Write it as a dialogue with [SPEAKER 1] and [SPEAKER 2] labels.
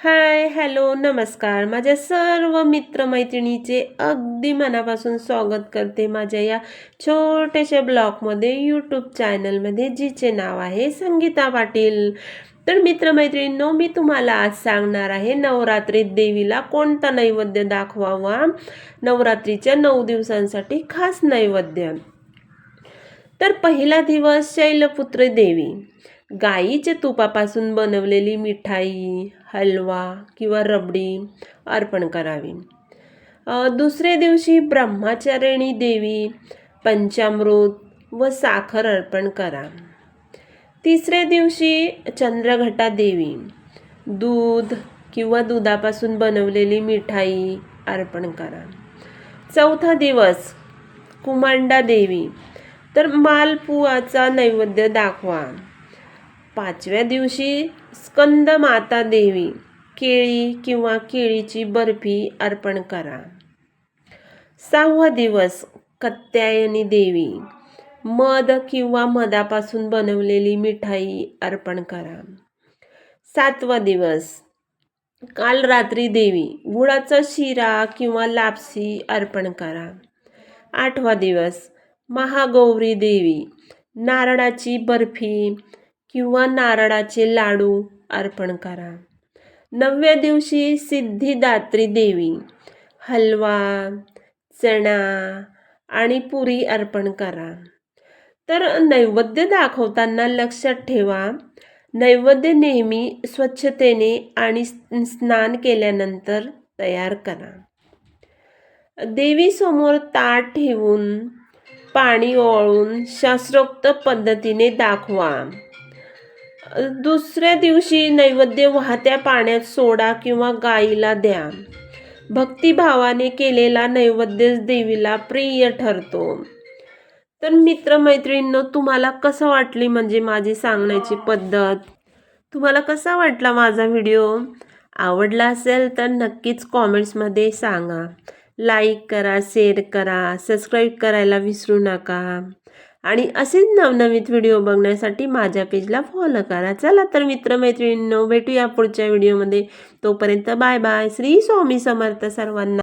[SPEAKER 1] Hi hello नमस्कार. माझ्या सर्व मित्रमैत्रिणीचे अगदी मनापासून स्वागत करते माझ्या या छोट्याशा ब्लॉगमध्ये यूट्यूब चॅनलमध्ये जिचे नाव आहे संगीता पाटील. तर मित्रमैत्रिणींनो मी तुम्हाला आज सांगणार आहे नवरात्रीत देवीला कोणता नैवेद्य दाखवावा? नवरात्रीच्या नऊ दिवसांसाठी खास नैवेद्य. तर पहिला दिवस शैलपुत्र देवी. गाईच्या तुपापासून बनवलेली मिठाई हलवा किंवा रबडी अर्पण करावी. दुसऱ्या दिवशी ब्रह्मचारिणी देवी पंचामृत व साखर अर्पण करा. तिसऱ्या दिवशी चंद्रघटा देवी दूध किंवा दुधापासून बनवलेली मिठाई अर्पण करा. चौथा दिवस कुमांडा देवी. तर मालपुआचा नैवेद्य दाखवा. पाचव्या दिवशी स्कंद माता देवी केळी किंवा केळीची बर्फी अर्पण करा. सहावा दिवस कत्यायनी देवी. मध किंवा मधापासून बनवलेली मिठाई अर्पण करा. सातवा दिवस काल रात्री देवी. गुळाचा शिरा किंवा लापसी अर्पण करा. आठवा दिवस महागौरी देवी. नारळाची बर्फी किंवा नारळाचे लाडू अर्पण करा. नवव्या दिवशी सिद्धिदात्री देवी हलवा चणा आणि पुरी अर्पण करा. तर नैवेद्य दाखवताना लक्षात ठेवा नैवेद्य नेहमी स्वच्छतेने आणि स्नान केल्यानंतर तयार करा. देवीसमोर ताट ठेवून पाणी ओळून शास्त्रोक्त पद्धतीने दाखवा. दुसऱ्या दिवशी नैवेद्य वाहत्या पाण्यात सोडा किंवा गाईला द्या. भक्तिभावाने केलेला नैवेद्य देवीला प्रिय ठरतो. तर मित्रमैत्रिणींनो तुम्हाला कसं वाटली म्हणजे माझी सांगण्याची पद्धत? तुम्हाला कसा वाटला माझा व्हिडिओ? आवडला असेल तर नक्कीच कॉमेंट्समध्ये सांगा. लाईक करा शेअर करा सबस्क्राईब करायला विसरू नका. आणि असेच नवनवीन व्हिडिओ बघण्यासाठी माझ्या पेजला फॉलो करा. चला तर मित्रमैत्रिणींनो भेटूया पुढच्या व्हिडिओमध्ये तोपर्यंत बाय बाय श्री स्वामी समर्थ सर्वांना.